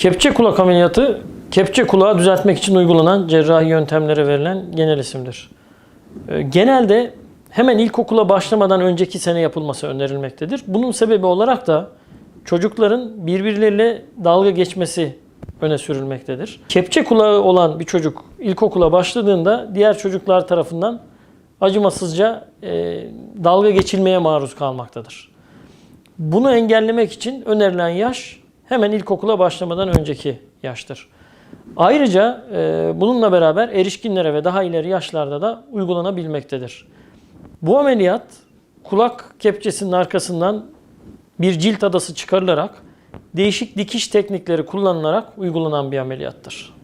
Kepçe kulak ameliyatı, kepçe kulağı düzeltmek için uygulanan cerrahi yöntemlere verilen genel isimdir. Ee, Genelde hemen ilkokula başlamadan önceki sene yapılması önerilmektedir. Bunun sebebi olarak da çocukların birbirleriyle dalga geçmesi öne sürülmektedir. Kepçe kulağı olan bir çocuk ilkokula başladığında diğer çocuklar tarafından acımasızca e, dalga geçilmeye maruz kalmaktadır. Bunu engellemek için önerilen yaş hemen ilkokula başlamadan önceki yaştır. Ayrıca e, bununla beraber erişkinlere ve daha ileri yaşlarda da uygulanabilmektedir. Bu ameliyat kulak kepçesinin arkasından bir cilt adası çıkarılarak değişik dikiş teknikleri kullanılarak uygulanan bir ameliyattır.